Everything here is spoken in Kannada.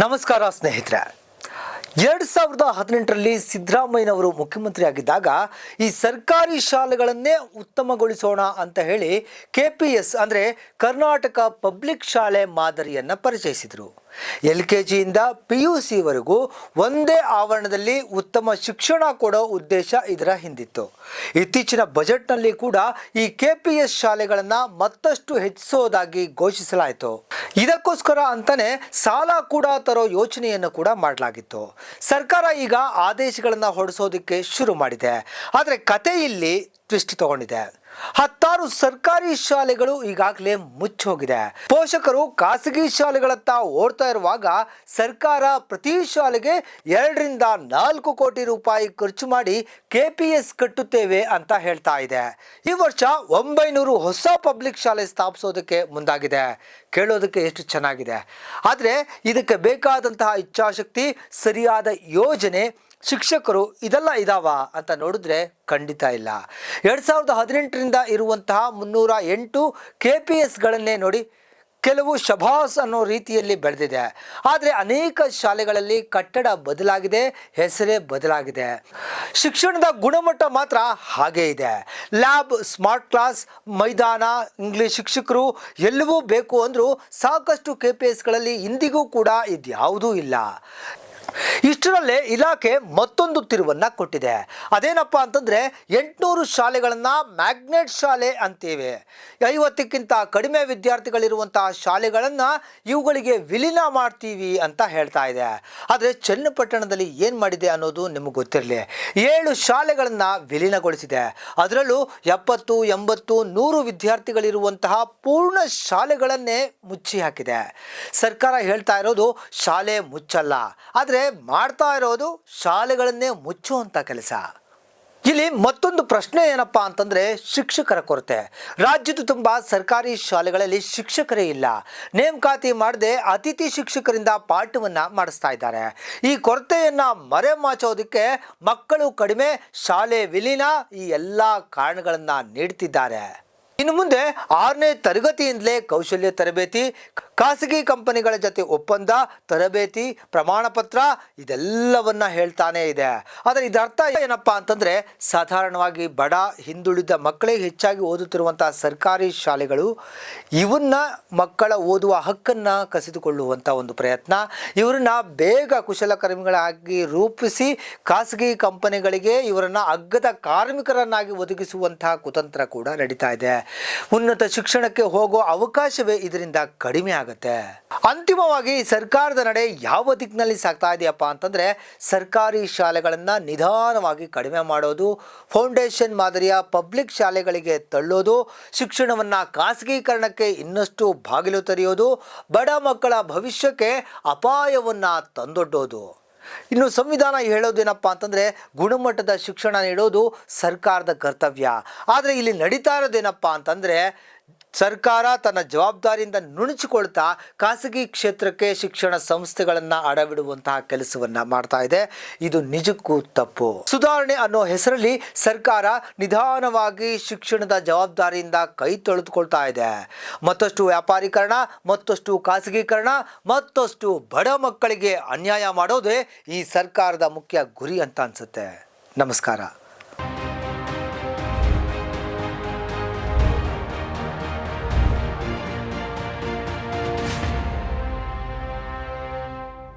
ನಮಸ್ಕಾರ ಸ್ನೇಹಿತರೆ. ಎರಡು ಸಾವಿರದ ಹದಿನೆಂಟರಲ್ಲಿ ಸಿದ್ದರಾಮಯ್ಯನವರು ಮುಖ್ಯಮಂತ್ರಿಯಾಗಿದ್ದಾಗ ಈ ಸರ್ಕಾರಿ ಶಾಲೆಗಳನ್ನೇ ಉತ್ತಮಗೊಳಿಸೋಣ ಅಂತ ಹೇಳಿ ಕೆ ಪಿ ಎಸ್ ಅಂದರೆ ಕರ್ನಾಟಕ ಪಬ್ಲಿಕ್ ಶಾಲೆ ಮಾದರಿಯನ್ನು ಪರಿಚಯಿಸಿದರು. ಎಲ್ ಕೆ ಜಿಯಿಂದ ಪಿ ಯು ಸಿವರೆಗೂ ಒಂದೇ ಆವರಣದಲ್ಲಿ ಉತ್ತಮ ಶಿಕ್ಷಣ ಕೊಡೋ ಉದ್ದೇಶ ಇದರ ಹಿಂದಿತ್ತು. ಇತ್ತೀಚಿನ ಬಜೆಟ್ನಲ್ಲಿ ಕೂಡ ಈ ಕೆ ಪಿ ಎಸ್ ಶಾಲೆಗಳನ್ನು ಮತ್ತಷ್ಟು ಹೆಚ್ಚಿಸೋದಾಗಿ ಘೋಷಿಸಲಾಯಿತು. ಇದಕ್ಕೋಸ್ಕರ ಅಂತಾನೆ ಸಾಲ ಕೂಡ ತರೋ ಯೋಚನೆಯನ್ನು ಕೂಡ ಮಾಡಲಾಗಿತ್ತು. ಸರ್ಕಾರ ಈಗ ಆದೇಶಗಳನ್ನು ಹೊರಡಿಸೋದಕ್ಕೆ ಶುರು ಮಾಡಿದೆ. ಆದರೆ ಕತೆ ಇಲ್ಲಿ ಟ್ವಿಸ್ಟ್ ತಗೊಂಡಿದೆ. ಹತ್ತಾರು ಸರ್ಕಾರಿ ಶಾಲೆಗಳು ಈಗಾಗಲೇ ಮುಚ್ಚೋಗಿದೆ. ಪೋಷಕರು ಖಾಸಗಿ ಶಾಲೆಗಳತ್ತ ಓಡ್ತಾ ಇರುವಾಗ ಸರ್ಕಾರ ಪ್ರತಿ ಶಾಲೆಗೆ ಎರಡರಿಂದ ನಾಲ್ಕು ಕೋಟಿ ರೂಪಾಯಿ ಖರ್ಚು ಮಾಡಿ ಕೆ ಪಿ ಎಸ್ ಕಟ್ಟುತ್ತೇವೆ ಅಂತ ಹೇಳ್ತಾ ಇದೆ. ಈ ವರ್ಷ ಒಂಬೈನೂರು ಹೊಸ ಪಬ್ಲಿಕ್ ಶಾಲೆ ಸ್ಥಾಪಿಸೋದಕ್ಕೆ ಮುಂದಾಗಿದೆ. ಕೇಳೋದಕ್ಕೆ ಎಷ್ಟು ಚೆನ್ನಾಗಿದೆ. ಆದರೆ ಇದಕ್ಕೆ ಬೇಕಾದಂತಹ ಇಚ್ಛಾಶಕ್ತಿ, ಸರಿಯಾದ ಯೋಜನೆ ಶಿಕ್ಷಕರು ಇದೆಲ್ಲ ಇದಾವ ಅಂತ ನೋಡಿದ್ರೆ ಖಂಡಿತ ಇಲ್ಲ. ಎರಡು ಸಾವಿರದ ಹದಿನೆಂಟರಿಂದ ಇರುವಂತಹ ಮುನ್ನೂರ ಎಂಟು ಕೆ ಪಿ ಎಸ್ಗಳನ್ನೇ ನೋಡಿ ಕೆಲವು ಶಭಾಸ್ ಅನ್ನೋ ರೀತಿಯಲ್ಲಿ ಬೆಳೆದಿದೆ. ಆದರೆ ಅನೇಕ ಶಾಲೆಗಳಲ್ಲಿ ಕಟ್ಟಡ ಬದಲಾಗಿದೆ, ಹೆಸರೇ ಬದಲಾಗಿದೆ. ಶಿಕ್ಷಣದ ಗುಣಮಟ್ಟ ಮಾತ್ರ ಹಾಗೇ ಇದೆ. ಲ್ಯಾಬ್, ಸ್ಮಾರ್ಟ್ ಕ್ಲಾಸ್, ಮೈದಾನ, ಇಂಗ್ಲಿಷ್ ಶಿಕ್ಷಕರು ಎಲ್ಲವೂ ಬೇಕು ಅಂದರೂ ಸಾಕಷ್ಟು ಕೆ ಪಿ ಎಸ್ಗಳಲ್ಲಿ ಇಂದಿಗೂ ಕೂಡ ಇದ್ಯಾವುದೂ ಇಲ್ಲ. ಇಷ್ಟರಲ್ಲೇ ಇಲಾಖೆ ಮತ್ತೊಂದು ತಿರುವನ್ನ ಕೊಟ್ಟಿದೆ. ಅದೇನಪ್ಪ ಅಂತಂದ್ರೆ ಎಂಟುನೂರು ಶಾಲೆಗಳನ್ನು ಮ್ಯಾಗ್ನೆಟ್ ಶಾಲೆ ಅಂತೀವಿ. ಐವತ್ತಕ್ಕಿಂತ ಕಡಿಮೆ ವಿದ್ಯಾರ್ಥಿಗಳಿರುವಂತಹ ಶಾಲೆಗಳನ್ನು ಇವುಗಳಿಗೆ ವಿಲೀನ ಮಾಡ್ತೀವಿ ಅಂತ ಹೇಳ್ತಾ ಇದೆ. ಆದರೆ ಚನ್ನಪಟ್ಟಣದಲ್ಲಿ ಏನು ಮಾಡಿದೆ ಅನ್ನೋದು ನಿಮಗೆ ಗೊತ್ತಿರಲಿ. ಏಳು ಶಾಲೆಗಳನ್ನು ವಿಲೀನಗೊಳಿಸಿದೆ. ಅದರಲ್ಲೂ ಎಪ್ಪತ್ತು, ಎಂಬತ್ತು, ನೂರು ವಿದ್ಯಾರ್ಥಿಗಳಿರುವಂತಹ ಪೂರ್ಣ ಶಾಲೆಗಳನ್ನೇ ಮುಚ್ಚಿ ಹಾಕಿದೆ ಸರ್ಕಾರ ಹೇಳ್ತಾ ಇರೋದು ಶಾಲೆ ಮುಚ್ಚಲ್ಲ. ಆದರೆ ಮಾಡ್ತಾ ಇರೋದು ಶಾಲೆಗಳನ್ನೇ ಮುಚ್ಚುವಂಥ ಕೆಲಸ. ಇಲ್ಲಿ ಮತ್ತೊಂದು ಪ್ರಶ್ನೆ ಏನಪ್ಪ ಅಂತಂದ್ರೆ ಶಿಕ್ಷಕರ ಕೊರತೆ. ರಾಜ್ಯದ ತುಂಬ ಸರ್ಕಾರಿ ಶಾಲೆಗಳಲ್ಲಿ ಶಿಕ್ಷಕರೇ ಇಲ್ಲ. ನೇಮಕಾತಿ ಮಾಡದೆ ಅತಿಥಿ ಶಿಕ್ಷಕರಿಂದ ಪಾಠವನ್ನ ಮಾಡಿಸ್ತಾ ಇದ್ದಾರೆ. ಈ ಕೊರತೆಯನ್ನು ಮರೆಮಾಚೋದಕ್ಕೆ ಮಕ್ಕಳು ಕಡಿಮೆ ಶಾಲೆ ವಿಲೀನ ಈ ಎಲ್ಲ ಕಾರಣಗಳನ್ನು ನೀಡ್ತಿದ್ದಾರೆ. ಇನ್ನು ಮುಂದೆ ಆರನೇ ತರಗತಿಯಿಂದಲೇ ಕೌಶಲ್ಯ ತರಬೇತಿ ಖಾಸಗಿ ಕಂಪನಿಗಳ ಜೊತೆ ಒಪ್ಪಂದ, ತರಬೇತಿ ಪ್ರಮಾಣ ಪತ್ರ ಇದೆಲ್ಲವನ್ನ ಹೇಳ್ತಾನೆ ಇದೆ. ಆದರೆ ಇದರ್ಥ ಏನಪ್ಪಾ ಅಂತಂದ್ರೆ ಸಾಧಾರಣವಾಗಿ ಬಡ, ಹಿಂದುಳಿದ ಮಕ್ಕಳಿಗೆ ಹೆಚ್ಚಾಗಿ ಓದುತ್ತಿರುವಂತಹ ಸರ್ಕಾರಿ ಶಾಲೆಗಳು ಇವನ್ನ ಮಕ್ಕಳ ಓದುವ ಹಕ್ಕನ್ನ ಕಸಿದುಕೊಳ್ಳುವಂಥ ಒಂದು ಪ್ರಯತ್ನ. ಇವರನ್ನ ಬೇಗ ಕುಶಲಕರ್ಮಿಗಳಾಗಿ ರೂಪಿಸಿ ಖಾಸಗಿ ಕಂಪನಿಗಳಿಗೆ ಇವರನ್ನ ಅಗ್ಗದ ಕಾರ್ಮಿಕರನ್ನಾಗಿ ಒದಗಿಸುವಂತಹ ಕುತಂತ್ರ ಕೂಡ ನಡೀತಾ ಇದೆ. ಉನ್ನತ ಶಿಕ್ಷಣಕ್ಕೆ ಹೋಗೋ ಅವಕಾಶವೇ ಇದರಿಂದ ಕಡಿಮೆ ಆಗುತ್ತೆ ಅಂತಿಮವಾಗಿ ಸರ್ಕಾರದ ನಡೆ ಯಾವ ದಿಕ್ಕಿನಲ್ಲಿ ಸಾಗ್ತಾ ಇದೆಯಪ್ಪ ಅಂತಂದ್ರೆ ಸರ್ಕಾರಿ ಶಾಲೆಗಳನ್ನು ನಿಧಾನವಾಗಿ ಕಡಿಮೆ ಮಾಡೋದು, ಫೌಂಡೇಶನ್ ಮಾದರಿಯ ಪಬ್ಲಿಕ್ ಶಾಲೆಗಳಿಗೆ ತಳ್ಳೋದು, ಶಿಕ್ಷಣವನ್ನ ಖಾಸಗೀಕರಣಕ್ಕೆ ಇನ್ನಷ್ಟು ಬಾಗಿಲು ತೆರೆಯೋದು, ಬಡ ಮಕ್ಕಳ ಭವಿಷ್ಯಕ್ಕೆ ಅಪಾಯವನ್ನ ತಂದೊಡ್ಡೋದು. ಇನ್ನು ಸಂವಿಧಾನ ಹೇಳೋದೇನಪ್ಪ ಅಂತಂದರೆ ಗುಣಮಟ್ಟದ ಶಿಕ್ಷಣ ನೀಡೋದು ಸರ್ಕಾರದ ಕರ್ತವ್ಯ. ಆದರೆ ಇಲ್ಲಿ ನಡೀತಾ ಇರೋದೇನಪ್ಪ ಅಂತಂದರೆ ಸರ್ಕಾರ ತನ್ನ ಜವಾಬ್ದಾರಿಯಿಂದ ನುಣುಚಿಕೊಳ್ತಾ ಖಾಸಗಿ ಕ್ಷೇತ್ರಕ್ಕೆ ಶಿಕ್ಷಣ ಸಂಸ್ಥೆಗಳನ್ನು ಅಡವಿಡುವಂತಹ ಕೆಲಸವನ್ನ ಮಾಡ್ತಾ ಇದೆ. ಇದು ನಿಜಕ್ಕೂ ತಪ್ಪು. ಸುಧಾರಣೆ ಅನ್ನೋ ಹೆಸರಲ್ಲಿ ಸರ್ಕಾರ ನಿಧಾನವಾಗಿ ಶಿಕ್ಷಣದ ಜವಾಬ್ದಾರಿಯಿಂದ ಕೈ ತೊಳೆದುಕೊಳ್ತಾ ಇದೆ. ಮತ್ತಷ್ಟು ವ್ಯಾಪಾರೀಕರಣ, ಮತ್ತಷ್ಟು ಖಾಸಗೀಕರಣ, ಮತ್ತಷ್ಟು ಬಡ ಮಕ್ಕಳಿಗೆ ಅನ್ಯಾಯ ಮಾಡೋದೇ ಈ ಸರ್ಕಾರದ ಮುಖ್ಯ ಗುರಿ ಅಂತ ಅನ್ಸುತ್ತೆ. ನಮಸ್ಕಾರ.